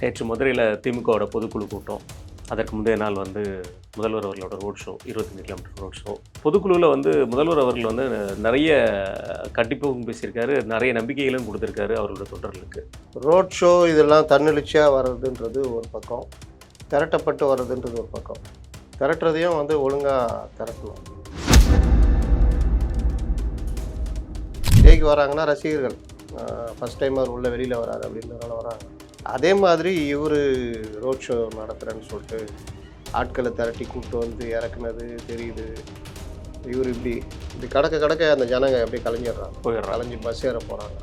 நேற்று மதுரையில் திமுகவோட பொதுக்குழு கூட்டம். அதற்கு முந்தைய நாள் வந்து முதல்வர் அவர்களோட ரோட் ஷோ இருபத்தஞ்சு கிலோமீட்டர் ரோட் ஷோ பொதுக்குழுவில் வந்து முதல்வர் அவர்கள் வந்து நிறைய கண்டிப்பும் பேசியிருக்காரு நிறைய நம்பிக்கைகளும் கொடுத்துருக்காரு அவர்களோட தொண்டர்களுக்கு. ரோட் ஷோ இதெல்லாம் தன்னெழுச்சியாக வர்றதுன்றது ஒரு பக்கம். திரட்டப்பட்டு வர்றதுன்றது ஒரு பக்கம். திரட்டுறதையும் வந்து ஒழுங்காக திரட்டணும். விஜய்க்கு வராங்கன்னா ரசிகர்கள் ஃபஸ்ட் டைம் அவர் உள்ள வெளியில் வராரு அப்படின்றதுனால வராங்க. அதே மாதிரி இவர் ரோட் ஷோ நடத்துகிறேன்னு சொல்லிட்டு ஆட்களை திரட்டி கூப்பிட்டு வந்து இறக்குனது தெரியுது. இவர் இப்படி இப்படி கடக்க கடக்க அந்த ஜனங்க அப்படியே கலைஞ்சிடுறாங்க. போயிடுறாங்க. கலைஞ்சு பஸ் ஏற போகிறாங்க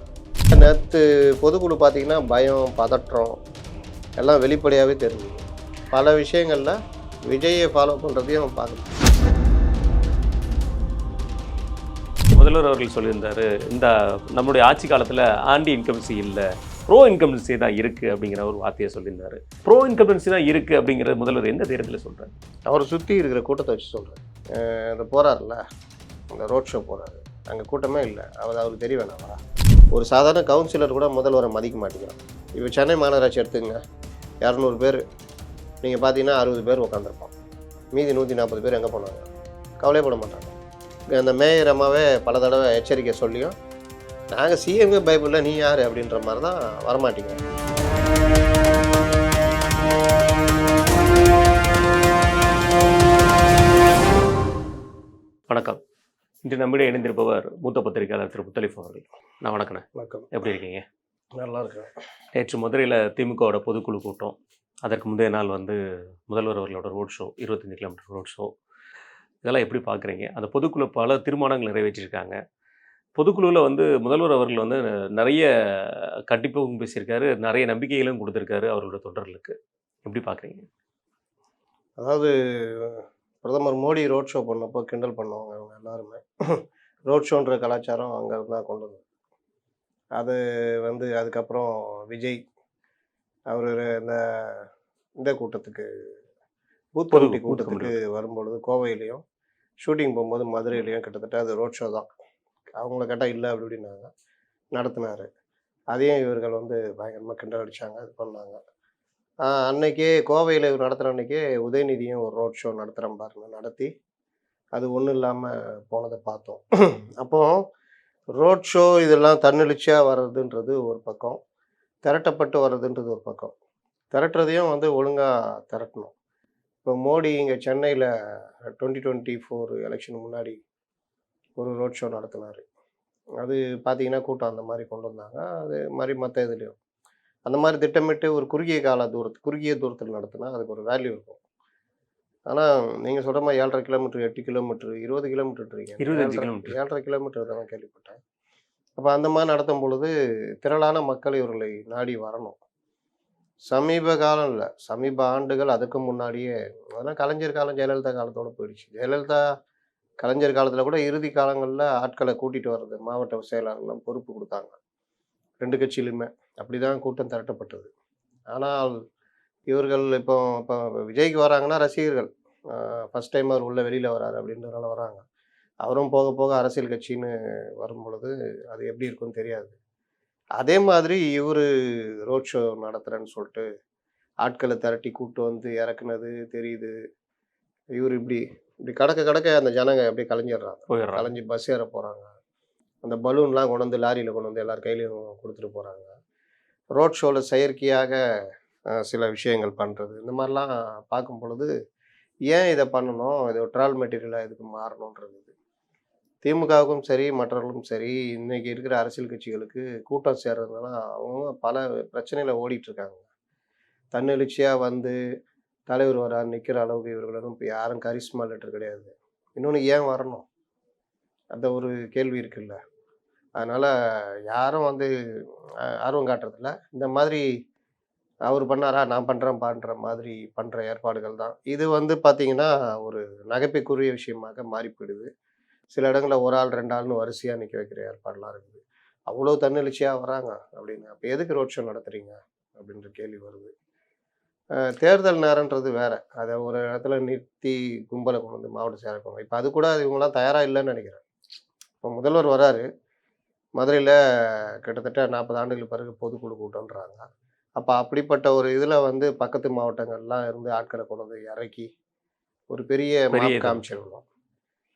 நேற்று பொதுக்குழு பார்த்தீங்கன்னா பயம் பதற்றம் எல்லாம் வெளிப்படையாகவே தெரிஞ்சுது. பல விஷயங்களில் விஜயை ஃபாலோ பண்ணுறதையும் பார்க்கணும். முதல்வர் அவர்கள் சொல்லியிருந்தாரு இந்த நம்முடைய ஆட்சி காலத்தில் ஆன்டி இன்கம்சி இல்லை. ப்ரோ இன்கம்பன்சி தான் இருக்குது அப்படிங்கிற ஒரு வார்த்தையை சொல்லியிருந்தார். ப்ரோ இன்கம்பன்சி தான் இருக்குது அப்படிங்கிறது முதல்வர் எந்த தைரியத்தில் சொல்கிறார் அவரை சுற்றி இருக்கிற கூட்டத்தை வச்சு சொல்கிறேன் அந்த போகிறார்ல அந்த ரோட் ஷோ போகிறாரு அங்கே கூட்டமே இல்லை. அவர் அவருக்கு தெரிய வேணாமா ஒரு சாதாரண கவுன்சிலர் கூட முதல்வரை மதிக்க மாட்டேங்கிறான். இப்போ சென்னை மாநகராட்சி எடுத்துங்க இரநூறு பேர். நீங்கள் பார்த்தீங்கன்னா அறுபது பேர் உட்காந்துருப்பான் மீதி நூற்றி நாற்பது பேர் எங்கே போனாங்க? கவலைப்பட மாட்டாங்க. அந்த மேயர் அம்மாவே பல தடவை எச்சரிக்கை சொல்லியும் நாங்கள் சிஎம்ஏ பைபிளில் நீ யார் அப்படின்ற மாதிரி தான் வரமாட்டீங்க. வணக்கம். இன்று நம்மிடையே இணைந்திருப்பவர் மூத்த பத்திரிகையாளர் திரு முத்தலிஃப் அவர்கள். நான் வணக்கண்ணே. வணக்கம். எப்படி இருக்கீங்க? நல்லா இருக்கேன். நேற்று மதுரையில் திமுகவோட பொதுக்குழு கூட்டம். அதற்கு முந்தைய நாள் வந்து முதல்வர் அவர்களோட ரோட் ஷோ இருபத்தஞ்சு கிலோமீட்டர் ரோட் ஷோ இதெல்லாம் எப்படி பார்க்குறீங்க அந்த பொதுக்குழு பல தீர்மானங்கள் நிறைவேற்றியிருக்காங்க பொதுக்குழுவில் வந்து முதல்வர் அவர்கள் வந்து நிறைய கண்டிப்பும் பேசியிருக்காரு நிறைய நம்பிக்கைகளும் கொடுத்துருக்காரு அவர்களோட தொண்டர்களுக்கு. எப்படி பார்க்குறீங்க அதாவது பிரதமர் மோடி ரோட் ஷோ பண்ணப்போ கிண்டல் பண்ணுவாங்க அவங்க எல்லாருமே. ரோட் ஷோன்ற கலாச்சாரம் அங்கே இருந்தால் கொண்டு வந்தது. அது வந்து அதுக்கப்புறம் விஜய் அவர் இந்த இந்த கூட்டத்துக்கு பூத் பொது- கமிட்டி பூத் கூட்டத்துக்கு வரும்பொழுது கோவையிலையும் ஷூட்டிங் போகும்போது மதுரையிலையும் கிட்டத்தட்ட அது ரோட் ஷோ தான். அவங்கள கேட்டால் இல்லை அப்படி இப்படின்னாங்க. நடத்தினார். அதையும் இவர்கள் வந்து பயங்கரமாக கிண்டல் அடித்தாங்க இது பண்ணாங்க. அன்னைக்கே கோவையில் இவர் நடத்துகிற அன்னைக்கே உதயநிதியும் ஒரு ரோட் ஷோ நடத்துகிறேன் பாருங்க நடத்தி. அது ஒன்றும் இல்லாமல் போனதை பார்த்தோம். அப்போ ரோட் ஷோ இதெல்லாம் தன்னெழுச்சியாக வர்றதுன்றது ஒரு பக்கம் திரட்டப்பட்டு வர்றதுன்றது ஒரு பக்கம். திரட்டுறதையும் வந்து ஒழுங்காக திரட்டணும். இப்போ மோடி இங்கே சென்னையில் டுவெண்ட்டி டுவெண்ட்டி ஃபோர் எலெக்ஷன் முன்னாடி ஒரு ரோட் ஷோ நடத்தினார். அது பார்த்தீங்கன்னா கூட்டம் அந்த மாதிரி கொண்டு வந்தாங்க. அது மாதிரி மற்ற இதுலேயும். அந்த மாதிரி திட்டமிட்டு ஒரு குறுகிய கால தூரத்து குறுகிய தூரத்தில் நடத்தினா அதுக்கு ஒரு வேல்யூ இருக்கும். ஆனால் நீங்கள் சொல்கிற மாதிரி ஏழரை கிலோமீட்டர் எட்டு கிலோமீட்டர் இருபது கிலோமீட்டர் இருபத்தஞ்சு கிலோமீட்டர். ஏழரை கிலோமீட்டர் தான் கேள்விப்பட்டேன். அப்போ அந்த மாதிரி நடத்தும் பொழுது திரளான மக்கள் இவர்களை நாடி வரணும். சமீப காலம் இல்லை சமீப ஆண்டுகள் அதுக்கு முன்னாடியே அதெல்லாம் கலைஞர் காலம் ஜெயலலிதா காலத்தோட போயிடுச்சு. ஜெயலலிதா கலைஞர் காலத்தில் கூட இறுதி காலங்களில் ஆட்களை கூட்டிகிட்டு வர்றது மாவட்ட செயலாளர்லாம் பொறுப்பு கொடுத்தாங்க. ரெண்டு கட்சியிலுமே அப்படி தான் கூட்டம் திரட்டப்பட்டது. ஆனால் இவர்கள் இப்போ இப்போ விஜய்க்கு வராங்கன்னா ரசிகர்கள். ஃபஸ்ட் டைம் அவர் உள்ள வெளியில் வராரு அப்படின்றனால வராங்க. அவரும் போக போக அரசியல் கட்சின்னு வரும் பொழுது அது எப்படி இருக்கும்னு தெரியாது. அதே மாதிரி இவர் ரோட் ஷோ நடத்துகிறேன்னு சொல்லிட்டு ஆட்களை திரட்டி கூப்பிட்டு வந்து இறக்குனது தெரியுது. இவர் இப்படி இப்படி கடக்க கடக்க அந்த ஜனங்க அப்படியே கலைஞ்சிடுறாங்க. போயிடுறாங்க. கலைஞ்சு பஸ் ஏற போகிறாங்க அந்த பலூன்லாம் கொண்டு வந்து லாரியில் கொண்டு வந்து எல்லார் கையிலையும் கொடுத்துட்டு போகிறாங்க ரோட் ஷோவில் செயற்கையாக சில விஷயங்கள் பண்ணுறது இந்த மாதிரிலாம் பார்க்கும் பொழுது ஏன் இதை பண்ணணும்? இது ட்ரால் மெட்டீரியலாக இதுக்கு மாறணுன்றது திமுகவுக்கும் சரி மற்றவர்களுக்கும் சரி இன்னைக்கு இருக்கிற அரசியல் கட்சிகளுக்கு கூட்டம் சேர்றதுனால அவங்க பல பிரச்சனையில் ஓடிட்டு இருக்காங்க. தன்னெழுச்சியாக வந்து தலைவர் வரார் நிற்கிற அளவுக்கு இவர்களும் இப்போ யாரும் கரிஸ்மா லெட்டர் கிடையாது. இன்னொன்று ஏன் வரணும்? அந்த ஒரு கேள்வி இருக்குல்ல. அதனால் யாரும் வந்து ஆர்வம் காட்டுறதில்ல. இந்த மாதிரி அவர் பண்ணாரா நான் பண்ணுறேன் பண்ணுற மாதிரி பண்ணுற ஏற்பாடுகள் தான். இது வந்து பார்த்திங்கன்னா ஒரு நகைப்புக்குரிய விஷயமாக மாறி போயிடுது சில இடங்களில் ஒரு ஆள் ரெண்டு ஆள்னு வரிசையாக நிற்க வைக்கிற ஏற்பாடெலாம் இருக்குது. அவ்வளோ தன்னெழுச்சியாக வராங்க அப்படின்னு. அப்போ எதுக்கு ரோட் ஷோ நடத்துறீங்க? அப்படின்ற கேள்வி வருது. தேர்தல் நேரன்றது வேற. அதை ஒரு இடத்துல நிறுத்தி கும்பலை கொண்டு வந்து மாவட்ட செயலாளர் இப்போ அது கூட இவங்களாம் தயாராக இல்லைன்னு நினைக்கிறேன். இப்போ முதல்வர் வராரு. மதுரையில் கிட்டத்தட்ட நாற்பது ஆண்டுகள் பிறகு பொதுக்குழு கூட்டம்ன்றாங்க. அப்போ அப்படிப்பட்ட ஒரு இதில் வந்து பக்கத்து மாவட்டங்கள்லாம் இருந்து ஆட்களை கொண்டு வந்து இறக்கி ஒரு பெரிய. காமிச்சிருந்தோம்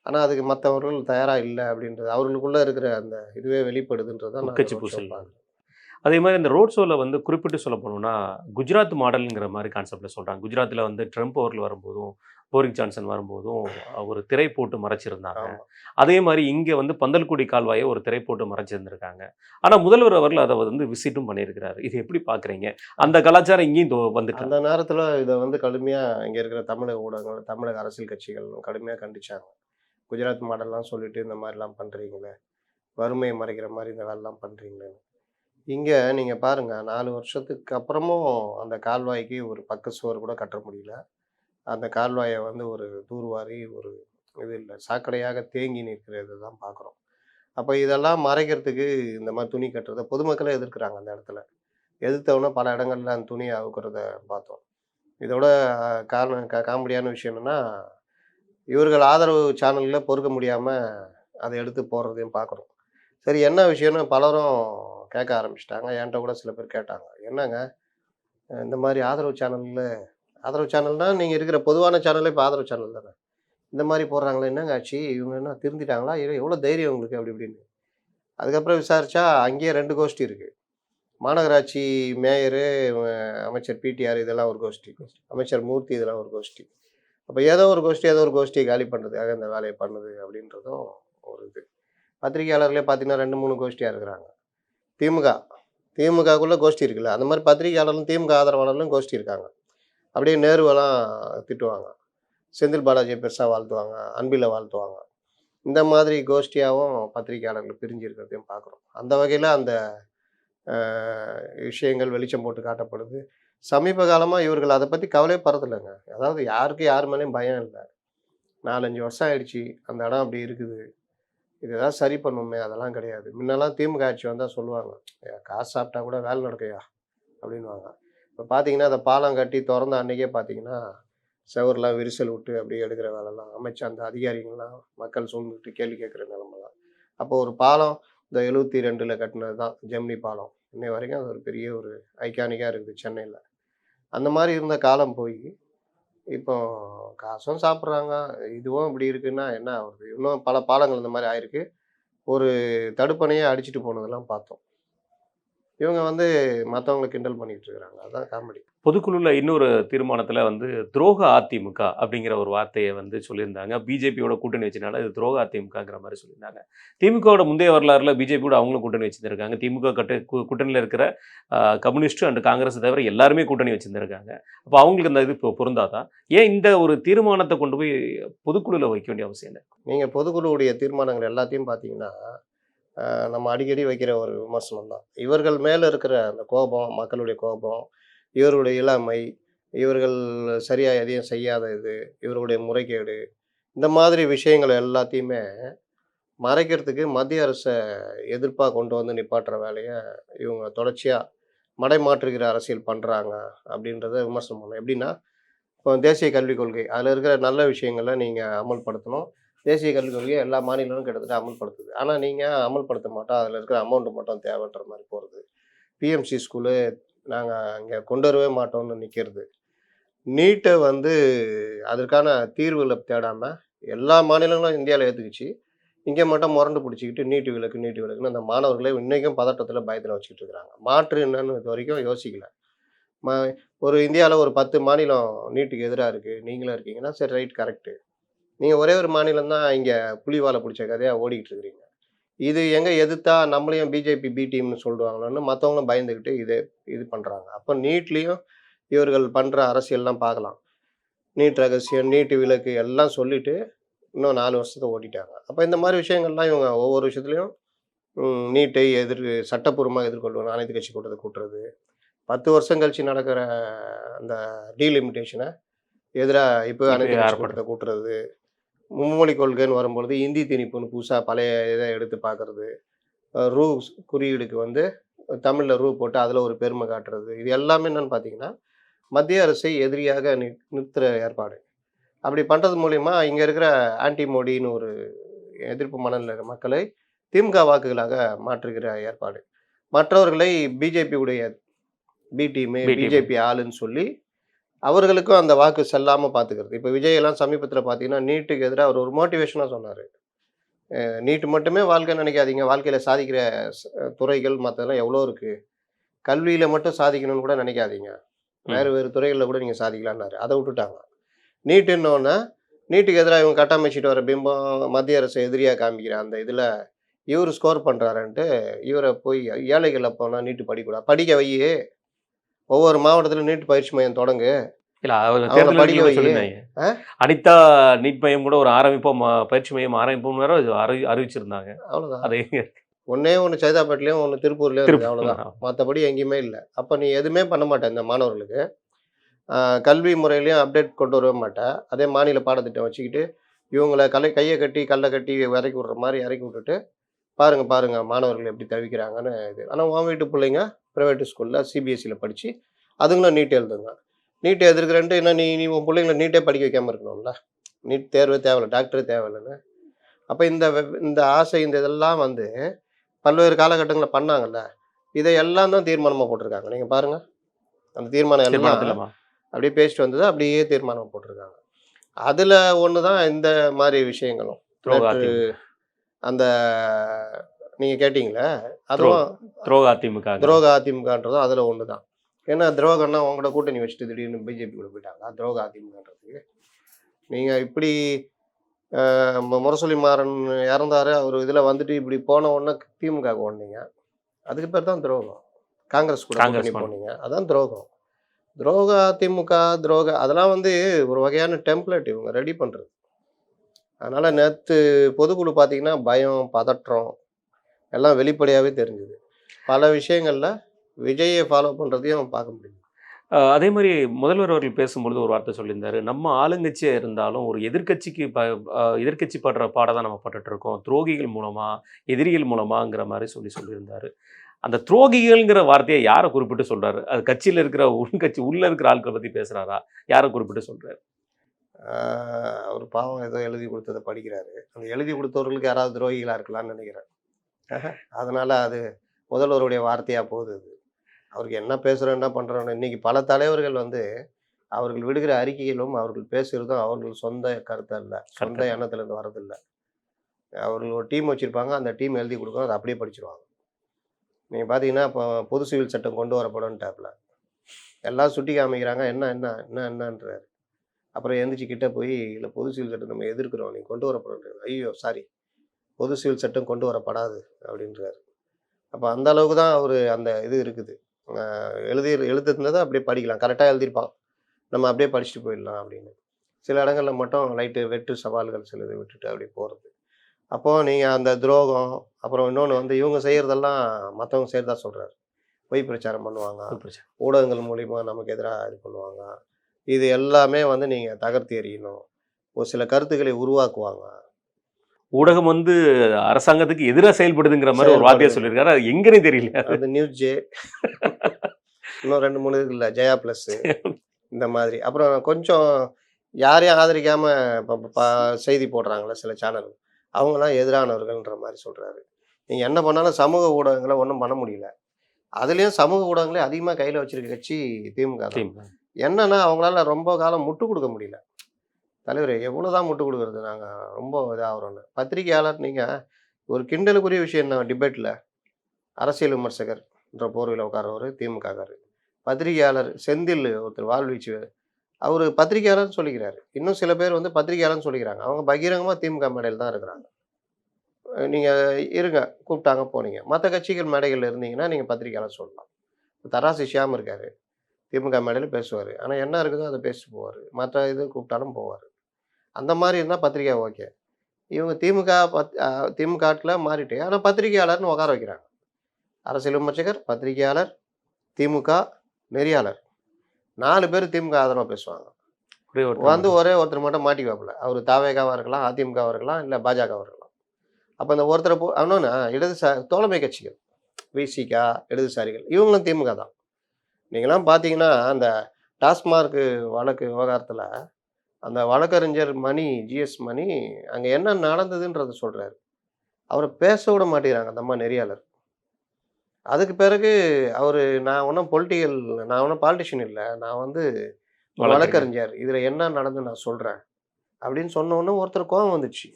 ஆனால் அதுக்கு மற்றவர்கள் தயாராக இல்லை அப்படின்றது அவர்களுக்குள்ள இருக்கிற அந்த இதுவே வெளிப்படுதுன்றதை நான் உட்கட்சி road show பூசல். அதே மாதிரி இந்த ரோட் ஷோவில் வந்து குறிப்பிட்டு சொல்ல போனோம்னா குஜராத் மாடலுங்கிற மாதிரி கான்செப்டில் சொல்கிறாங்க குஜராத்தில் வந்து ட்ரம்ப் அவர்கள் வரும்போதும் போரிக் ஜான்சன் வரும்போதும் ஒரு திரை போட்டு மறைச்சிருந்தாங்க. அதே மாதிரி இங்கே வந்து பந்தல்குடி கால்வாயை ஒரு திரை போட்டு மறைச்சிருந்திருக்காங்க. ஆனால் முதல்வர் அவர்கள் அதை வந்து விசிட்டும் பண்ணியிருக்கிறாரு. இது எப்படி பார்க்குறீங்க? அந்த கலாச்சாரம் இங்கேயும் வந்துட்டு அந்த நேரத்தில் இதை வந்து கடுமையாக இங்கே இருக்கிற தமிழக ஊடகங்கள் தமிழக அரசியல் கட்சிகள் கடுமையாக கண்டிச்சாங்க. குஜராத் மாடல்லாம் சொல்லிட்டு இந்த மாதிரிலாம் பண்ணுறீங்களே வறுமையை மறைக்கிற மாதிரி இந்த வேலைலாம் பண்ணுறீங்களே இங்கே நீங்கள் பாருங்கள் நாலு வருஷத்துக்கு அப்புறமும் அந்த கால்வாய்க்கு ஒரு பக்க சுவர் கூட கட்ட முடியல. அந்த கால்வாயை வந்து ஒரு தூர்வாரி ஒரு இது இல்லை சாக்கடையாக தேங்கி நிற்கிறது தான் பார்க்குறோம் அப்போ இதெல்லாம் மறைக்கிறதுக்கு இந்த மாதிரி துணி கட்டுறதை பொதுமக்களே எதிர்க்கிறாங்க அந்த இடத்துல. எதிர்த்தவொன்னே பல இடங்கள்ல அந்த துணியை அவுக்கிறத பார்த்தோம். இதோட காரணம் கா காமெடியான விஷயம் என்னென்னா இவர்கள் ஆதரவு சேனலில் பொறுக்க முடியாமல் அதை எடுத்து போடுறதையும் பார்க்குறோம் சரி என்ன விஷயம்னு பலரும் கேட்க ஆரம்பிச்சிட்டாங்க. என்கிட்ட கூட சில பேர் கேட்டாங்க. என்னங்க? இந்த மாதிரி ஆதரவு சேனலில் ஆதரவு சேனல்னால் நீங்கள் இருக்கிற பொதுவான சேனலே இப்போ ஆதரவு சேனல் தானே? இந்த மாதிரி போடுறாங்களே என்னங்க ஆச்சு? இவங்க என்ன திருந்திட்டாங்களா? எவ்வளோ தைரியம் உங்களுக்கு? அப்படி இப்படின்னு. அதுக்கப்புறம் விசாரிச்சா அங்கேயே ரெண்டு கோஷ்டி இருக்குது மாநகராட்சி மேயரு அமைச்சர் பிடிஆர் இதெல்லாம் ஒரு கோஷ்டி. அமைச்சர் மூர்த்தி இதெல்லாம் ஒரு கோஷ்டி. அப்போ ஏதோ ஒரு கோஷ்டி ஏதோ ஒரு கோஷ்டியை காலி பண்ணுறதுக்காக இந்த வேலையை பண்ணுது அப்படின்றதும் ஒரு இது. பத்திரிகையாளர்களே பார்த்தீங்கன்னா ரெண்டு மூணு கோஷ்டியாக இருக்கிறாங்க. திமுக. திமுகக்குள்ளே கோஷ்டி இருக்குல்ல அந்த மாதிரி பத்திரிகையாளர்களும் திமுக ஆதரவாளர்களும் கோஷ்டி இருக்காங்க. அப்படியே நேருவெல்லாம் திட்டுவாங்க. செந்தில் பாலாஜியை பெருசாக வாழ்த்துவாங்க அன்பில் வாழ்த்துவாங்க. இந்த மாதிரி கோஷ்டியாகவும் பத்திரிகையாளர்கள் பிரிஞ்சு இருக்கிறதையும் பார்க்குறோம். அந்த வகையில் அந்த விஷயங்கள் வெளிச்சம் போட்டு காட்டப்படுது. சமீப காலமாக இவர்கள் அதை பற்றி கவலைப்படுறதில்லைங்க அதாவது யாருக்கு யார் மேலேயும் பயம் இல்லை. நாலஞ்சு வருஷம் ஆயிடுச்சு. அந்த இடம் அப்படி இருக்குது. இது ஏதாவது சரி பண்ணுமே அதெல்லாம் கிடையாது. முன்னெல்லாம் திமுக ஆட்சி வந்தால் சொல்லுவாங்க காசு சாப்பிட்டா கூட வேலை நடக்கையா அப்படின்வாங்க இப்போ பார்த்தீங்கன்னா அந்த பாலம் கட்டி திறந்த அன்றைக்கே பார்த்தீங்கன்னா செவர்லாம் விரிசல் விட்டு அப்படியே எடுக்கிற வேலைலாம் அமைச்ச அந்த அதிகாரிகள்லாம் மக்கள் சூழ்ந்துட்டு கேள்வி கேட்குற நிலமெல்லாம் அப்போ ஒரு பாலம் இந்த எழுபத்தி ரெண்டில் கட்டினது தான் ஜெமினி பாலம். இன்னை வரைக்கும் அது ஒரு பெரிய ஒரு ஐகானிக்காக இருக்குது சென்னையில். அந்த மாதிரி இருந்த காலம் போய் இப்போ காசும் சாப்பிட்றாங்க. இதுவும் இப்படி இருக்குன்னா என்ன ஆகுது இன்னும் பல பாலங்கள் இந்த மாதிரி ஆயிருக்கு. ஒரு தடுப்பணையை அடிச்சிட்டு போனதெல்லாம் பார்த்தோம். இவங்க வந்து மற்றவங்களை கிண்டல் பண்ணிட்டு இருக்கிறாங்க அதான் காமெடி. பொதுக்குழுவில் இன்னொரு தீர்மானத்தில் வந்து துரோக அதிமுக அப்படிங்கிற ஒரு வார்த்தையை வந்து சொல்லியிருந்தாங்க. பிஜேபியோட கூட்டணி வச்சனால இது துரோக அதிமுகங்கிற மாதிரி சொல்லியிருந்தாங்க. திமுகவோட முந்தைய வரலாறுல பிஜேபியோட அவங்களும் கூட்டணி வச்சிருந்திருக்காங்க. திமுக கட்டு கூட்டணியில் இருக்கிற கம்யூனிஸ்ட் அண்ட் காங்கிரஸ் தவிர எல்லாருமே கூட்டணி வச்சிருந்திருக்காங்க. அப்போ அவங்களுக்கு இந்த இது இப்போ பொருந்தாதா? ஏன் இந்த ஒரு தீர்மானத்தை கொண்டு போய் பொதுக்குழுவில் வைக்க வேண்டிய அவசியம் இல்லை நீங்கள் பொதுக்குழுவுடைய தீர்மானங்கள் எல்லாத்தையும் பார்த்தீங்கன்னா நம்ம அடிக்கடி வைக்கிற ஒரு விமர்சனம் தான். இவர்கள் மேலே இருக்கிற அந்த கோபம் மக்களுடைய கோபம் இவர்களுடைய இளமை இவர்கள் சரியாக எதையும் செய்யாத இது இவர்களுடைய முறைகேடு இந்த மாதிரி விஷயங்கள் எல்லாத்தையுமே மறைக்கிறதுக்கு மத்திய அரசை எதிர்ப்பாக கொண்டு வந்து நிப்பாட்டுற வேலையை இவங்க தொடர்ச்சியாக மடைமாற்றுகிற அரசியல் பண்ணுறாங்க அப்படின்றத விமர்சனம் பண்ணணும். எப்படின்னா இப்போ தேசிய கல்விக் கொள்கை அதில் இருக்கிற நல்ல விஷயங்களை நீங்கள் அமல்படுத்தணும். தேசிய கல்விக் கொள்கையை எல்லா மாநிலங்களும் கிட்டத்தட்ட அமல்படுத்துது. ஆனால் நீங்கள் அமல்படுத்த மாட்டோம். அதில் இருக்கிற அமௌண்ட்டு மட்டும் தேவைன்ற மாதிரி போகிறது பிஎம்சி ஸ்கூலு நாங்கள் இங்கே கொண்டு வரவே மாட்டோம்னு நிற்கிறது நீட்டை வந்து அதற்கான தீர்வுகளை தேடாமல் எல்லா மாநிலங்களும் இந்தியாவில் ஏற்றுக்குச்சு இங்கே மட்டும் முரண்டு பிடிச்சிக்கிட்டு நீட்டு விளக்கு நீட்டு விளக்குன்னு அந்த மாணவர்களை இன்றைக்கும் பதட்டத்தில் பயத்தில் வச்சுக்கிட்டு இருக்கிறாங்க மாற்று என்னன்னு இது வரைக்கும் யோசிக்கல. ம ஒரு இந்தியாவில் ஒரு பத்து மாநிலம் நீட்டுக்கு எதிராக இருக்குது நீங்களும் இருக்கீங்கன்னா சரி ரைட் கரெக்டு நீங்கள் ஒரே ஒரு மாநிலம் தான் இங்கே புலிவாலை பிடிச்ச கதையாக ஓடிக்கிட்டு இருக்கிறீங்க. இது எங்கே எதிர்த்தா நம்மளையும் பிஜேபி பி டீம்னு சொல்லுவாங்களோன்னு மற்றவங்களும் பயந்துக்கிட்டு இது இது பண்ணுறாங்க அப்போ நீட்லேயும் இவர்கள் பண்ணுற அரசியல்லாம் பார்க்கலாம். நீட் ரகசியம் நீட்டு விலக்கு எல்லாம் சொல்லிட்டு இன்னும் நாலு வருஷத்தை ஓட்டிட்டாங்க. அப்போ இந்த மாதிரி விஷயங்கள்லாம் இவங்க ஒவ்வொரு விஷயத்துலையும் நீட்டை எதிர் சட்டப்பூர்வமாக எதிர்கொள்வாங்க. அனைத்து கட்சி கூட்டத்தை கூட்டுறது. பத்து வருஷம் கழிச்சு நடக்கிற அந்த டீலிமிட்டேஷனை எதிராக இப்போ அனைத்து கட்சி. கூட்டத்தை கூட்டுறது. மும்மொழி கொள்கைன்னு வரும்பொழுது இந்தி திணிப்புன்னு புதுசாக பழைய இதை எடுத்து பார்க்கறது. ரூ குறியீடுக்கு வந்து தமிழில் ரூ போட்டு அதில் ஒரு பெருமை காட்டுறது. இது எல்லாமே என்னன்னு பார்த்தீங்கன்னா மத்திய அரசை எதிரியாக நி நிறுத்துகிற ஏற்பாடு. அப்படி பண்ணுறது மூலிமா இங்கே இருக்கிற ஆன்டி மோடின்னு ஒரு எதிர்ப்பு மனநிலை மக்களை திமுக வாக்குகளாக மாற்றுகிற ஏற்பாடு. மற்றவர்களை பிஜேபி உடைய பி டீமு. பிஜேபி ஆளுன்னு சொல்லி அவர்களுக்கும் அந்த வாக்கு செல்லாமல் பார்த்துக்கிறது இப்போ விஜய் எல்லாம் சமீபத்தில் பார்த்தீங்கன்னா நீட்டுக்கு எதிராக அவர் ஒரு மோட்டிவேஷனாக சொன்னார். நீட்டு மட்டுமே வாழ்க்கை நினைக்காதீங்க. வாழ்க்கையில் சாதிக்கிற துறைகள் மற்றதெல்லாம் எவ்வளோ இருக்குது கல்வியில் மட்டும் சாதிக்கணும்னு கூட நினைக்காதீங்க. வேறு வேறு துறைகளில் கூட நீங்கள் சாதிக்கலாம்னாரு. அதை விட்டுட்டாங்க. நீட்டுன்னொன்னே நீட்டுக்கு எதிராக இவங்க கட்டமைச்சிட்டு வர பிம்பம் மத்திய அரசு எதிரியாக காமிக்கிற அந்த இதில் இவர் ஸ்கோர் பண்ணுறாருன்ட்டு இவரை போய் ஏழைகளில் போனால் நீட்டு படிக்கூடாது. படிக்க வை ஒவ்வொரு மாவட்டத்திலும் நீட் பயிற்சி மையம் தொடங்கு? அனிதா நீட் மையம் கூட ஒரு ஆரம்பிப்போம் பயிற்சி மையம் ஆரம்பிப்போம் அறிவிச்சிருந்தாங்க. அவ்வளோதான் அது எங்க ஒன்றே ஒன்று சைதாப்பேட்லேயும் ஒன்று திருப்பூர்லேயும் இருக்குது அவ்வளோதான் மற்றபடி எங்கேயுமே இல்லை. அப்போ நீ எதுவுமே பண்ண மாட்டேன் இந்த மாணவர்களுக்கு. கல்வி முறையிலையும் அப்டேட் கொண்டு வரவே மாட்டேன் அதே மாநில பாடத்திட்டம் வச்சுக்கிட்டு இவங்களை கலை கையை கட்டி கல்லை கட்டி இறக்கி விடுற மாதிரி இறக்கி விட்டுட்டு பாருங்க பாருங்க மாணவர்கள் எப்படி தவிக்கிறாங்கன்னு இது. ஆனால் உன் வீட்டு பிள்ளைங்க ப்ரைவேட் ஸ்கூலில் சிபிஎஸ்சியில் படித்து அதுங்களும் நீட் எழுதுங்க. நீட் எதிர்க்கிறேன்ட்டு என்ன நீ நீ உன் பிள்ளைங்கள நீட்டே படிக்க வைக்காமல் இருக்கணும்ல? நீட் தேர்வே தேவையில்ல டாக்டரே தேவையில்லைன்னு. அப்போ இந்த இந்த ஆசை இந்த இதெல்லாம் வந்து பல்வேறு காலகட்டங்களில் பண்ணாங்கல்ல இதை எல்லாம் தான் தீர்மானமாக போட்டிருக்காங்க. நீங்கள் பாருங்கள் அந்த தீர்மானம் எல்லாம் அப்படியே பேசிட்டு வந்தது அப்படியே தீர்மானம் போட்டிருக்காங்க. அதில் ஒன்று தான் இந்த மாதிரி விஷயங்களும். அந்த நீங்கள் கேட்டிங்களே அதுவும் துரோக அதிமுக துரோக அதிமுகன்றதும் அதில் ஒன்று தான் ஏன்னா துரோகம்னா உங்களோட கூட்டணி வச்சுட்டு திடீர்னு பிஜேபி கூட போயிட்டாங்க. துரோக அதிமுகன்றதுக்கு நீங்கள் இப்படி முரசொலி மாறன் இறந்தாரு அவர் இதில் வந்துட்டு இப்படி போன உடனே திமுக ஓடுனீங்க. அதுக்கு பேர் தான் துரோகம். காங்கிரஸ் கூட காங்கிரஸ். போனீங்க. அதான் துரோகம். துரோக அதிமுக துரோக அதெல்லாம் வந்து ஒரு வகையான டெம்ப்ளேட் இவங்க ரெடி பண்ணுறது அதனால் நேற்று பொதுக்குழு பார்த்தீங்கன்னா பயம் பதற்றம் எல்லாம் வெளிப்படையாகவே தெரிஞ்சுது. பல விஷயங்களில் விஜயை ஃபாலோ பண்ணுறதையும் பார்க்க முடியும் அதே மாதிரி முதல்வர் அவர்கள் பேசும்பொழுது ஒரு வார்த்தை சொல்லியிருந்தாரு. நம்ம ஆளுங்கட்சியாக இருந்தாலும் ஒரு எதிர்க்கட்சிக்கு ப எதிர்கட்சி படுற பாடம் தான் நம்ம பட்டுட்ருக்கோம் துரோகிகள் மூலமாக எதிரிகள் மூலமாங்கிற மாதிரி சொல்லி சொல்லியிருந்தாரு. அந்த துரோகிகள்ங்கிற வார்த்தையை யாரை குறிப்பிட்டு சொல்கிறாரு அது கட்சியில் இருக்கிற உள்கட்சி உள்ளே இருக்கிற ஆட்களை பற்றி பேசுகிறாரா யாரை குறிப்பிட்டு சொல்கிறாரு அவர் பாவம் ஏதோ எழுதி கொடுத்ததை படிக்கிறாரு. அந்த எழுதி கொடுத்தவர்களுக்கு யாராவது துரோகிகளாக இருக்கலாம்னு நினைக்கிறேன். அதனால அது முதல்வருடைய வார்த்தையாக போகுது அது. அவருக்கு என்ன பேசுகிறோம் என்ன பண்ணுறோன்னு இன்னைக்கு பல தலைவர்கள் வந்து அவர்கள் விடுகிற அறிக்கைகளும் அவர்கள் பேசுகிறதும் அவர்கள் சொந்த கருத்து அல்ல சொந்த. எண்ணத்துலேருந்து வரதில்லை அவர்கள் ஒரு டீம் வச்சுருப்பாங்க அந்த டீம் எழுதி கொடுக்கும் அதை அப்படியே படிச்சிருவாங்க. நீங்கள் பார்த்தீங்கன்னா இப்போ பொது சிவில் சட்டம் கொண்டு வரப்படும் டேப்பில் எல்லாம் சுட்டி காமிக்கிறாங்க என்ன என்ன என்ன என்னன்றாரு. அப்புறம் எந்திரிச்சு கிட்ட போய் இல்லை பொது சிவில் சட்டம் நம்ம எதிர்க்கிறோம். நீ கொண்டு வரப்படும் ஐயோ சாரி. பொது சிவில் சட்டம் கொண்டு வரப்படாது அப்படின்றாரு. அப்போ அந்த அளவுக்கு தான் அவர் அந்த இது இருக்குது. எழுதி எழுதுனதை அப்படியே படிக்கலாம். கரெக்டாக எழுதியிருப்பான். நம்ம அப்படியே படிச்சுட்டு போயிடலாம் அப்படின்னு. சில இடங்களில் மட்டும் லைட்டு வெட்டு சவால்கள் சிலது விட்டுட்டு அப்படி போகிறது அப்போது நீங்கள் அந்த துரோகம் அப்புறம் இன்னொன்று வந்து இவங்க செய்கிறதெல்லாம் மற்றவங்க செய்கிறதா சொல்கிறாரு பொய் பிரச்சாரம் பண்ணுவாங்க. ஊடகங்கள் மூலிமா நமக்கு எதிராக இது பண்ணுவாங்க. இது எல்லாமே வந்து நீங்கள் தகர்த்து எறியணும். ஒரு சில கருத்துக்களை உருவாக்குவாங்க. ஊடகம் வந்து அரசாங்கத்துக்கு எதிராக செயல்படுதுங்கிற மாதிரி ஒரு வார்த்தையை. சொல்லியிருக்காரு. அது எங்கன்னு தெரியல. அது நியூஸ் ஜே. இன்னும் ரெண்டு மூணு இது இல்லை. ஜெயா ப்ளஸ். இந்த மாதிரி. அப்புறம் கொஞ்சம் யாரையும் ஆதரிக்காம ப- ப- ப- செய்தி போடுறாங்களே சில சேனல். அவங்களாம் எதிரானவர்கள்ன்ற மாதிரி சொல்றாரு. நீங்க என்ன பண்ணாலும் சமூக ஊடகங்களை ஒன்றும் பண்ண முடியல. அதுலயும் சமூக ஊடகங்களே அதிகமா கையில வச்சிருக்க கட்சி. திமுக. என்னன்னா அவங்களால ரொம்ப காலம் முட்டு கொடுக்க முடியல. தலைவர் எவ்வளவுதான் முட்டு கொடுக்கறது? நாங்கள் ரொம்ப இதாகிறோன்னு. பத்திரிகையாளர் நீங்கள் ஒரு கிண்டலுக்குரிய விஷயம் என்ன? டிபேட்டில் அரசியல் விமர்சகர் என்ற போர்வையில் உட்காரவர் திமுகக்காரர் பத்திரிகையாளர் செந்தில் ஒருத்தர் வாழ்வீச்சு. அவர் பத்திரிகையாளர்னு சொல்லிக்கிறாரு. இன்னும் சில பேர் வந்து பத்திரிகையாளர்னு சொல்லிக்கிறாங்க. அவங்க பகிரங்கமாக திமுக மேடையில் தான் இருக்கிறாங்க. நீங்கள் இருங்க கூப்பிட்டாங்க போனீங்க. மற்ற கட்சிகள் மேடைகளில் இருந்தீங்கன்னா நீங்கள் பத்திரிகையாளர் சொல்லலாம். தராசி ஷியாம் இருக்காரு. திமுக மேடையில் பேசுவார். ஆனால் என்ன இருக்குதோ அதை பேசிட்டு போவார். மற்ற இது கூப்பிட்டாலும் போவார். அந்த மாதிரி இருந்தால் பத்திரிகை ஓகே. இவங்க திமுக பத் திமுகட்டில் மாறிட்டு ஆனால் பத்திரிகையாளர்னு உட்கார வைக்கிறாங்க. அரசியல் விமர்சகர் பத்திரிகையாளர் திமுக நெறியாளர். நாலு பேர் திமுக ஆதரவாக பேசுவாங்க. வந்து ஒரே ஒருத்தர் மட்டும் மாட்டிக்குவாப்புல. அவர் தாவேகாவாக இருக்கலாம் அதிமுகவாக இருக்கலாம் இல்லை பாஜகவாக இருக்கலாம் அப்போ இந்த ஒருத்தரை போ இன்னொன்று இடதுசா தோழமை கட்சிகள் விசிகா இடதுசாரிகள் இவங்களும் திமுக தான். நீங்களாம் பார்த்தீங்கன்னா அந்த டாஸ்மார்க் வழக்கு விவகாரத்தில் அந்த வழக்கறிஞர் மணி ஜிஎஸ் மணி அங்கே என்ன நடந்ததுன்றத சொல்கிறாரு அவரை பேச விட மாட்டேங்கிறாங்க அந்த அம்மா நெறியாளர். அதுக்கு பிறகு அவர் நான் ஒன்றும் பொலிட்டிக்கல் நான் ஒன்றும் பாலிட்டிஷியன் இல்லை நான் வந்து வழக்கறிஞர். இதில் என்ன நடந்து நான் சொல்கிறேன் அப்படின்னு சொன்ன உடனே ஒருத்தர் கோவம் வந்துச்சு.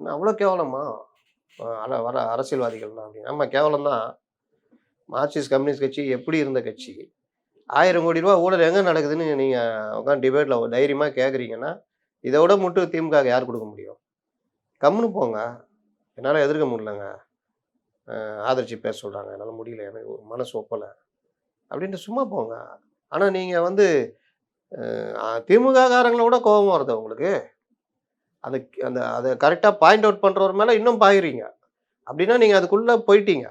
நான் அவ்வளோ கேவலமா? அல வர அரசியல்வாதிகள்னா அப்படின்னு ஆமாம் கேவலம் தான் மார்க்சிஸ்ட் கம்யூனிஸ்ட் கட்சி எப்படி இருந்த கட்சி? ஆயிரம் கோடி ரூபா ஊழல் எங்கே நடக்குதுன்னு நீங்கள் உட்காந்து டிபேட்டில் தைரியமாக கேட்குறீங்கன்னா இதை விட மட்டும் திமுக யார் கொடுக்க முடியும்? கம்முன்னு போங்க. என்னால் எதிர்க்க முடியலங்க. ஆதரிச்சு பேச சொல்கிறாங்க என்னால் முடியல. எனக்கு ஒரு மனசு ஒப்பலை. அப்படின்ட்டு சும்மா போங்க. ஆனால் நீங்கள் வந்து திமுக காரங்களோட கோபம் வருது உங்களுக்கு? அந்த அந்த அதை கரெக்டாக பாயிண்ட் அவுட் பண்ணுறவர் மேலே இன்னும் பாயிறீங்க. அப்படின்னா நீங்கள் அதுக்குள்ளே போயிட்டீங்க.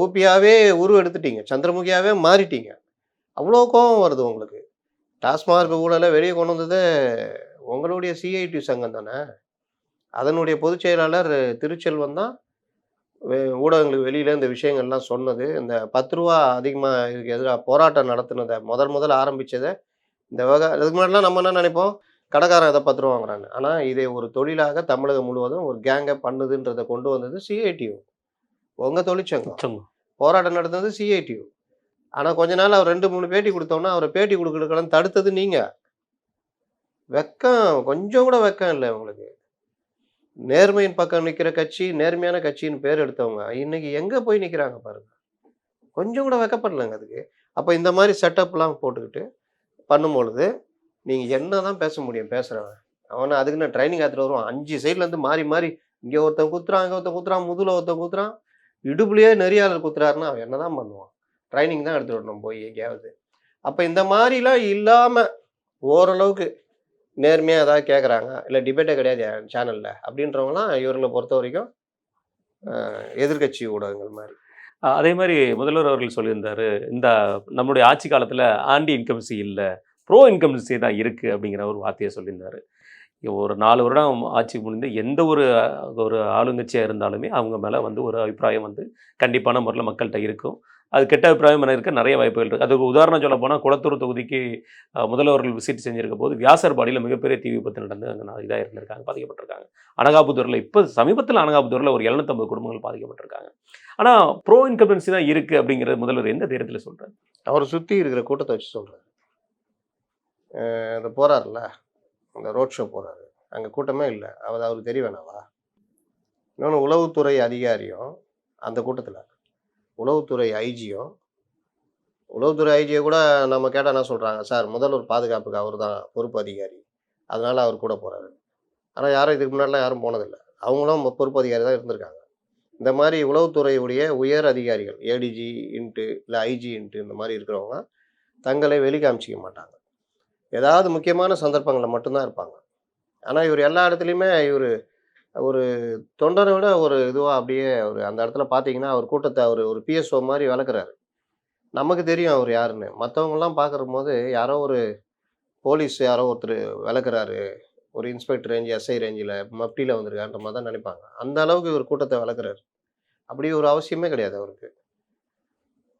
ஓபியாவே உருவ எடுத்துட்டீங்க. சந்திரமுகியாவே மாறிட்டீங்க. அவ்வளோ கோபம் வருது உங்களுக்கு. டாஸ்மார்க் ஊழலை வெளியே கொண்டு வந்தது உங்களுடைய சிஐடி சங்கம் தானே? அதனுடைய பொதுச் செயலாளர் திருச்செல்வன் தான் ஊடகங்களுக்கு வெளியில் இந்த விஷயங்கள்லாம் சொன்னது. இந்த பத்து ரூபா அதிகமாக இதுக்கு எதிராக போராட்டம் நடத்தினதை முதல் முதல் ஆரம்பிச்சதை இந்த வகை இதுக்கு முன்னாடிலாம் நம்ம என்ன நினைப்போம்? கடைக்காரன் இதை பத்து ரூபா வாங்குறான்னு. ஆனால் இதை ஒரு தொழிலாக தமிழகம் முழுவதும் ஒரு கேங்கை பண்ணுதுன்றதை கொண்டு வந்தது சிஐடியும் உங்கள் தொழிற்சங்கம். சொங்க. போராட்டம் நடந்தது சிஐடியு ஆனால் கொஞ்ச நாள் அவர் ரெண்டு மூணு பேட்டி கொடுத்தோன்னா அவரை பேட்டி கொடுக்கறதுக்கெல்லாம் தடுத்தது நீங்கள் வெக்கம் கொஞ்சம் கூட வெக்கம் இல்லை உங்களுக்கு. நேர்மையின் பக்கம் நிற்கிற கட்சி நேர்மையான கட்சின்னு பேர் எடுத்தவங்க இன்னைக்கு எங்கே போய் நிற்கிறாங்க பாருங்க. கொஞ்சம் கூட வெக்கப்படலைங்க அதுக்கு. அப்போ இந்த மாதிரி செட்டப்லாம் போட்டுக்கிட்டு பண்ணும்பொழுது நீங்கள் என்ன தான் பேச முடியும் பேசுகிறவன் அவனை அதுக்கு நான் ட்ரைனிங் ஆத்துட்டு வருவான். அஞ்சு சைட்லேருந்து மாறி மாறி இங்கே ஒருத்தன் குத்துறான் இங்கே ஒருத்தன் குத்துறான் முதுல ஒருத்தன் குத்துறான். இடுப்புலையே நெறியாளர் குத்துறாருன்னா அவன் என்ன தான் பண்ணுவான்? ட்ரைனிங் தான் எடுத்துகிட்டு வரணும் போய் எங்கேயாவது. அப்போ இந்த மாதிரிலாம் இல்லாமல் ஓரளவுக்கு நேர்மையாக ஏதாவது கேட்குறாங்க இல்லை டிபேட்டே கிடையாது என் சேனலில் அப்படின்றவங்களாம் இவர்களை பொறுத்த வரைக்கும் எதிர்கட்சி எதிர்க்கட்சி ஊடகங்கள் மாதிரி. அதே மாதிரி முதல்வர் அவர்கள் சொல்லியிருந்தாரு இந்த நம்மளுடைய ஆட்சி காலத்தில் ஆண்டி இன்கம்சி இல்லை ப்ரோ இன்கம்சி தான் இருக்குது அப்படிங்கிற ஒரு வார்த்தையை சொல்லியிருந்தார். ஒரு நாலு வருடம் ஆட்சி முடிந்து எந்த ஒரு ஒரு ஆளுங்கட்சியாக இருந்தாலுமே அவங்க மேலே வந்து ஒரு அபிப்பிராயம் வந்து கண்டிப்பான முறையில் மக்கள்கிட்ட இருக்கும். அது கெட்ட அபிப்பிராயம் என இருக்க நிறைய வாய்ப்புகள் இருக்குது அதுக்கு உதாரணம் சொல்ல போனால் குளத்தூர் தொகுதிக்கு முதல்வர்கள் விசிட் செஞ்சிருக்க போது வியாசர்பாடியில் மிகப்பெரிய தீ விபத்து நடந்து அங்கே இதாக இருந்திருக்காங்க பாதிக்கப்பட்டிருக்காங்க. அனகாபுத்தூரில் இப்போ சமீபத்தில் அனகாபுத்தூரில் ஒரு எழுநூத்தம்பது குடும்பங்கள் பாதிக்கப்பட்டிருக்காங்க. ஆனால் ப்ரோ இன்கம்பன்சி தான் இருக்குது அப்படிங்கிறது முதல்வர் எந்த தைரியத்தில் சொல்கிறார் அவரை சுற்றி இருக்கிற கூட்டத்தை வச்சு சொல்கிறார் இந்த போகிறார்ல அந்த ரோட் ஷோ போகிறாரு அங்கே கூட்டமே இல்லை. அவர் அவருக்கு தெரிய வேணாவா இன்னொன்று உளவுத்துறை அதிகாரியும் அந்த கூட்டத்தில். உளவுத்துறை ஐஜியும். உளவுத்துறை ஐஜியை கூட நம்ம கேட்டால் என்ன சொல்கிறாங்க சார் முதல்வர் பாதுகாப்புக்கு அவர் தான் பொறுப்பு அதிகாரி. அதனால் அவர் கூட போகிறாரு ஆனால் யாரும் இதுக்கு முன்னாடிலாம் யாரும் போனதில்லை. அவங்களும் பொறுப்பு அதிகாரி தான் இருந்திருக்காங்க. இந்த மாதிரி உளவுத்துறையுடைய உயர் அதிகாரிகள் ஏடிஜி இன்ட்டு இல்லை ஐஜி இன்ட்டு இந்த மாதிரி இருக்கிறவங்க தங்களை வெளிக்காமிச்சிக்க மாட்டாங்க. ஏதாவது முக்கியமான சந்தர்ப்பங்களில் மட்டும்தான் இருப்பாங்க. ஆனால் இவர் எல்லா இடத்துலையுமே இவர் ஒரு தொண்டரை விட ஒரு இதுவாக அப்படியே அவர் அந்த இடத்துல பார்த்தீங்கன்னா அவர் கூட்டத்தை அவர் ஒரு பிஎஸ்ஓ மாதிரி வளர்க்குறாரு நமக்கு தெரியும் அவர் யாருன்னு. மற்றவங்கெல்லாம் பார்க்குற போது யாரோ ஒரு போலீஸ் யாரோ ஒருத்தர் விளக்குறாரு. ஒரு இன்ஸ்பெக்டர் ரேஞ்ச் எஸ்ஐ ரேஞ்சில் மப்டியில் வந்திருக்கான்ற மாதிரி தான் நினைப்பாங்க. அந்த அளவுக்கு இவர் கூட்டத்தை விளக்குறாரு. அப்படி ஒரு அவசியமே கிடையாது அவருக்கு.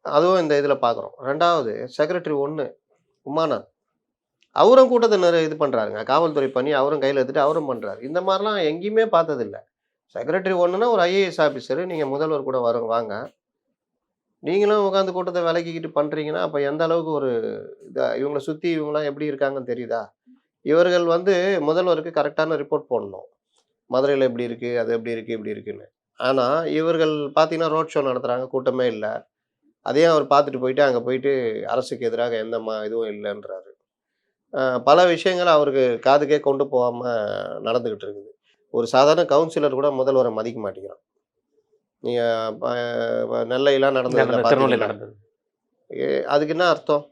அதுவும் இந்த இதில் பார்க்குறோம் ரெண்டாவது செக்ரட்டரி ஒன்று உமானாத் அவரும் கூட்டத்தை இது பண்ணுறாருங்க காவல்துறை பண்ணி அவரும் கையில் எடுத்துகிட்டு அவரும் பண்ணுறாரு இந்த மாதிரிலாம் எங்கேயுமே பார்த்ததில்ல. செக்ரட்டரி ஒன்றுனா ஒரு ஐஏஎஸ் ஆஃபீஸர் நீங்கள் முதல்வர் கூட வரும் வாங்க. நீங்களும் உட்காந்து கூட்டத்தை விலக்கிக்கிட்டு பண்ணுறீங்கன்னா அப்போ எந்த அளவுக்கு ஒரு இதாக இவங்களை சுற்றி இவங்களாம் எப்படி இருக்காங்கன்னு தெரியுதா? இவர்கள் வந்து முதல்வருக்கு கரெக்டான ரிப்போர்ட் போடணும். மதுரையில் எப்படி இருக்குது அது எப்படி இருக்குது இப்படி இருக்குன்னு. ஆனால் இவர்கள் பார்த்தீங்கன்னா ரோட் ஷோ நடத்துகிறாங்க கூட்டமே இல்லை. அதையும் அவர் பார்த்துட்டு போயிட்டு அங்கே போயிட்டு அரசுக்கு எதிராக எந்த மா இதுவும் இல்லைன்றாரு. பல விஷயங்கள் அவருக்கு காதுக்கே கொண்டு போகாமல் நடந்துக்கிட்டு இருக்குது. ஒரு சாதாரண கவுன்சிலர் கூட முதல்வரை மதிக்க மாட்டேங்கிறான். நீங்கள் நெல்லையெல்லாம் நடந்தது நடந்தது. அதுக்கு என்ன அர்த்தம்?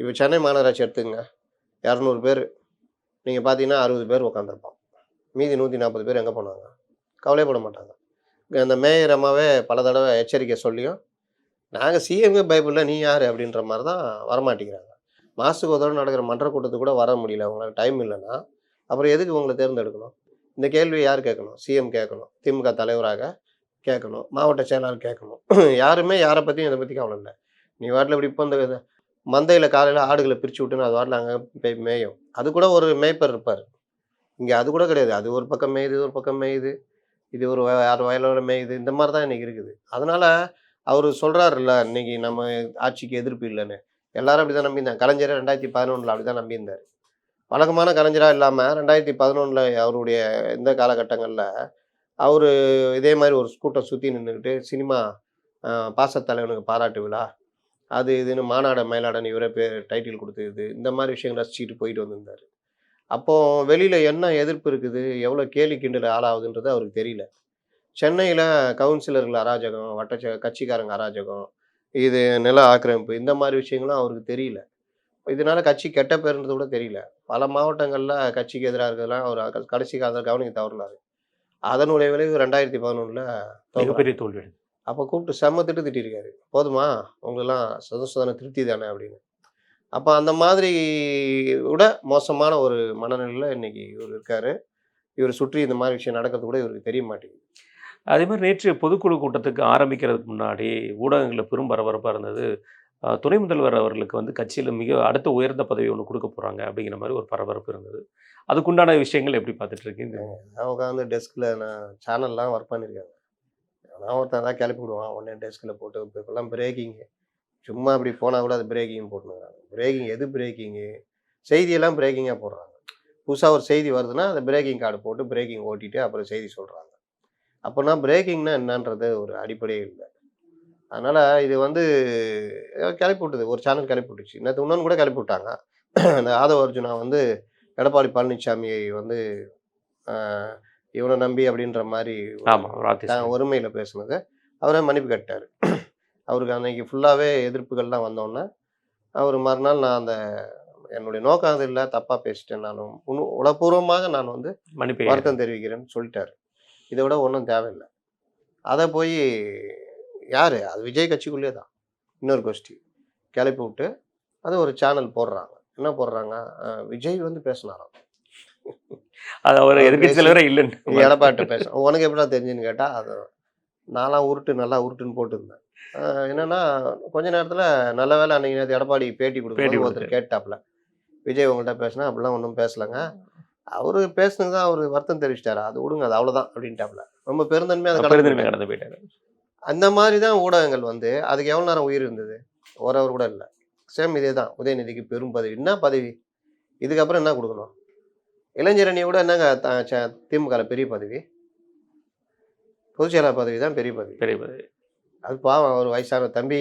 இப்போ சென்னை மாநகராட்சி எடுத்துங்க இரநூறு பேர். நீங்கள் பார்த்தீங்கன்னா அறுபது பேர் உட்காந்துருப்பான் மீதி நூற்றி நாற்பது பேர் எங்கே போனாங்க? கவலைப்பட மாட்டாங்க. அந்த மேயர் அம்மாவே பல தடவை எச்சரிக்கை சொல்லியும் நாங்கள் சிஎம்ஏ பைபிளில் நீ யார்? அப்படின்ற மாதிரி தான் வரமாட்டேங்கிறாங்க. மாதத்துக்கு ஒரு தடவை நடக்கிற மன்ற கூட்டத்துக்கு கூட வர முடியல. அவங்களுக்கு டைம் இல்லைன்னா. அப்புறம் எதுக்கு உங்களை தேர்ந்தெடுக்கணும்? இந்த கேள்வி யார் கேட்கணும்? சிஎம் கேட்கணும். திமுக தலைவராக கேட்கணும். மாவட்ட செயலாளர் கேட்கணும். யாருமே யாரை பற்றியும் இதை பற்றி கவலை இல்லை. நீ வாட்டில் இப்படி இப்போ இந்த மந்தையில் காலையில் ஆடுகளை பிரித்து விட்டுன்னு அது வாட்டில் அங்கே போய் மேயும். அது கூட ஒரு மேய்ப்பர் இருப்பார். இங்கே அது கூட கிடையாது. அது ஒரு பக்கம் மேயுது இது ஒரு பக்கம் மேயுது. இது ஒரு யார் ஆறு வயலோட மேயுது. இந்த மாதிரி தான் இன்னைக்கு இருக்குது. அதனால் அவர் சொல்கிறாருல்ல இன்னைக்கு நம்ம ஆட்சிக்கு எதிர்ப்பு இல்லைன்னு. எல்லாரும் அப்படி தான் நம்பியிருந்தாங்க. கலைஞர் ரெண்டாயிரத்தி பதினொன்றில் அப்படிதான் நம்பியிருந்தார். வழக்கமான கலைஞராக இல்லாமல் ரெண்டாயிரத்தி பதினொன்றில் அவருடைய இந்த காலகட்டங்களில் அவர் இதே மாதிரி ஒரு ஸ்கூட்டை சுற்றி நின்றுக்கிட்டு சினிமா பாசத்தலைவனுக்கு பாராட்டு விழா அது இதுன்னு மாநாட மயிலாடன் இவரே பேர் டைட்டில் கொடுத்தது இந்த மாதிரி விஷயங்கள் ரசிச்சுட்டு போயிட்டு வந்திருந்தார். அப்போ வெளியில் என்ன எதிர்ப்பு இருக்குது எவ்வளோ கேலி கிண்டல் ஆளாகுதுன்றது அவருக்கு தெரியல. சென்னையில் கவுன்சிலர்கள் அராஜகம் வட்ட கட்சிக்காரங்க அராஜகம் இது நில ஆக்கிரமிப்பு இந்த மாதிரி விஷயங்களும் அவருக்கு தெரியல. இதனால கட்சி கெட்ட பேருன்றது கூட தெரியல. பல மாவட்டங்களில் கட்சிக்கு எதிராக இருக்கிறதெல்லாம் அவர் கடைசி காலத்தில் கவனிக்க தவறினார். அதனுடைய விளைவு ரெண்டாயிரத்தி பதினொன்றில் மிகப்பெரிய தோல்வி. அப்போ கூப்பிட்டு செம்ம திட்டு திட்டிருக்காரு போதுமா? உங்களெல்லாம் சதசுதான திருப்தி தானே அப்படின்னு. அப்போ அந்த மாதிரி விட மோசமான ஒரு மனநிலையில் இன்னைக்கு இவர் இருக்காரு. இவர் சுற்றி இந்த மாதிரி விஷயம் நடக்கிறது கூட இவருக்கு தெரிய மாட்டேங்குது. அதே மாதிரி நேற்று பொதுக்குழு கூட்டத்துக்கு ஆரம்பிக்கிறதுக்கு முன்னாடி ஊடகங்களில் பெரும் பரபரப்பாக இருந்தது. துணை முதல்வர் அவர்களுக்கு வந்து கட்சியில் மிக அடுத்த உயர்ந்த பதவி ஒன்று கொடுக்க போகிறாங்க அப்படிங்கிற மாதிரி ஒரு பரபரப்பு இருந்தது. அதுக்குண்டான விஷயங்கள் எப்படி பார்த்துட்டு இருக்கீங்க? நான் உட்காந்து டெஸ்கில் நான் சேனல்லாம் ஒர்க் பண்ணியிருக்காங்க நான் ஒருத்தன் தான் கிளப்பி விடுவான் உடனே டெஸ்கில் போட்டு இப்போல்லாம் பிரேக்கிங்கு சும்மா அப்படி போனால் கூட அது பிரேக்கிங் போட்டுனுங்க பிரேக்கிங் எது பிரேக்கிங்கு செய்தியெல்லாம் பிரேக்கிங்காக போடுறாங்க. புதுசாக ஒரு செய்தி வருதுன்னா அந்த பிரேக்கிங் கார்டு போட்டு பிரேக்கிங் ஓட்டிட்டு அப்புறம் செய்தி சொல்கிறாங்க அப்போனா பிரேக்கிங்னா என்னன்றது ஒரு அடிப்படையே இல்லை. அதனால் இது வந்து கிளப்பி விட்டுது. ஒரு சேனல் கிளப்பி விட்டுச்சு. நேற்று இன்னொன்று கூட கிளப்பி விட்டாங்க. அந்த ஆதவ அர்ஜுனா வந்து எடப்பாடி பழனிசாமியை வந்து இவனை நம்பி அப்படின்ற மாதிரி ஒருமையில் பேசுனது. அவரே மன்னிப்பு கேட்டார். அவருக்கு அன்னைக்கு ஃபுல்லாகவே எதிர்ப்புகள்லாம் வந்தோடனே அவர் மறுநாள் நான் அந்த என்னுடைய நோக்கம் அது இல்லை தப்பாக பேசிட்டேன். நான் உண- உளப்பூர்வமாக நான் வந்து மன்னிப்பு வருத்தம் தெரிவிக்கிறேன்னு சொல்லிட்டாரு. இதை விட ஒன்றும் தேவையில்லை. அதை போய் யார்? அது விஜய் கட்சிக்குள்ளே தான். இன்னொரு கோஷ்டி கிளப்பி விட்டு அது ஒரு சேனல் போடுறாங்க. என்ன போடுறாங்க? விஜய் வந்து பேசினாராம். அது அவர் அவர் எதிர்கட்சி பேசி- தலைவரே இல்லைன்னு. எடப்பாட்ட பேச உனக்கு எப்படிடா தெரிஞ்சுன்னு கேட்டால் அது நான்லாம் உருட்டு நல்லா உருட்டுன்னு போட்டுருந்தேன். என்னன்னா கொஞ்ச நேரத்தில் நல்ல வேளை அன்னைக்கு எடப்பாடி பேட்டி கொடுக்கும்போது ஒருத்தர். கேட்டாப்புல. விஜய் உங்கள்கிட்ட பேசினா அப்படிலாம் ஒன்றும் பேசலைங்க. அவரு பேசுனது அவர் வருத்தம் தெரிவிச்சிட்டாரு. அது விடுங்க அது அவ்வளோதான் அப்படின்ட்டாப்புல. ரொம்ப பெருந்தன்மையாக அதை கடந்து பெருந்தன்மை போயிட்டாரு. கடந்து போயிட்டாரு. அந்த மாதிரி தான் ஊடகங்கள் வந்து அதுக்கு எவ்வளோ நேரம் உயிர் இருந்தது? ஒரு அவர் கூட இல்லை. சேம் இதே தான் உதயநிதிக்கு பெரும் பதவி. என்ன பதவி? இதுக்கப்புறம் என்ன கொடுக்கணும்? இளைஞரணியை விட என்னங்க திமுக பெரிய பதவி? பொதுச் செயலாளர் பதவி தான் பெரிய பதவி. பெரிய பதவி. அது பாவம் ஒரு வயசான தம்பி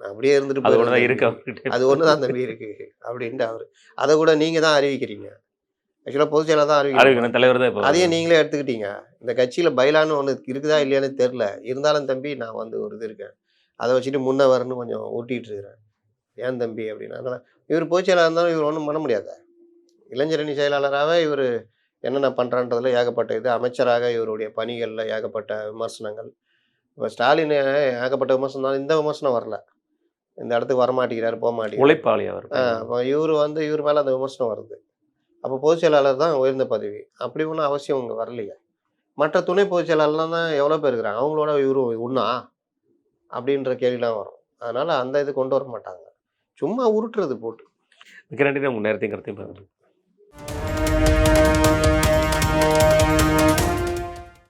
அப்படியே இருந்துட்டு அது ஒன்று தான் போயிடுறேன் இருக்கு தம்பி. அவர்கிட்ட. அது ஒன்று தான் தம்பி இருக்கு அப்படின்ட்டு அவர். அதை கூட நீங்கள் தான் அறிவிக்கிறீங்க. ஆக்சுவலாக பொதுச் செயலாளர் தான் அறிவிக்கணும். தலைவர் தான் இப்போ. அதையும் நீங்களே எடுத்துக்கிட்டீங்க. இந்த கட்சியில் பைலான்னு ஒன்று இருக்குதா இல்லையான்னு தெரில இருந்தாலும் தம்பி நான் வந்து ஒரு இது இருக்கேன். அதை வச்சுட்டு முன்ன வரணும்னு கொஞ்சம் ஊட்டிகிட்டு இருக்கிறேன். ஏன் தம்பி அப்படின்னு. அதனால் இவர் பொதுச் செயலாளர் இருந்தாலும் இவர் ஒன்றும் பண்ண முடியாது. இளைஞரணி செயலாளராகவே இவர் என்னென்ன பண்ணுறான்றதுல ஏகப்பட்ட இது. அமைச்சராக இவருடைய பணிகளில் ஏகப்பட்ட விமர்சனங்கள். இப்போ ஸ்டாலின் ஏகப்பட்ட விமர்சனம். தான் இந்த விமர்சனம் வரல. இந்த இடத்துக்கு வரமாட்டேங்கிறாரு போக மாட்டேங்கிறாரு உழைப்பாளி அவர். அப்போ இவர் வந்து இவர் மேலே அந்த விமர்சனம் வருது. அப்போ பொதுச் செயலாளர் தான் உயர்ந்த பதவி. அப்படி ஒன்றும் அவசியம் இங்கே வரலையே. மற்ற துணை பொதுச் செயலாளர்லாம் தான் எவ்வளோ பேர் இருக்கிறாங்க? அவங்களோட இவரும் உண்ணா அப்படின்ற கேள்விலாம் வரும். அதனால் அந்த இது கொண்டு வர மாட்டாங்க. சும்மா உருட்டுறது போட்டு. மிக நன்றி உங்கள் நேரத்தையும் கருத்தையும்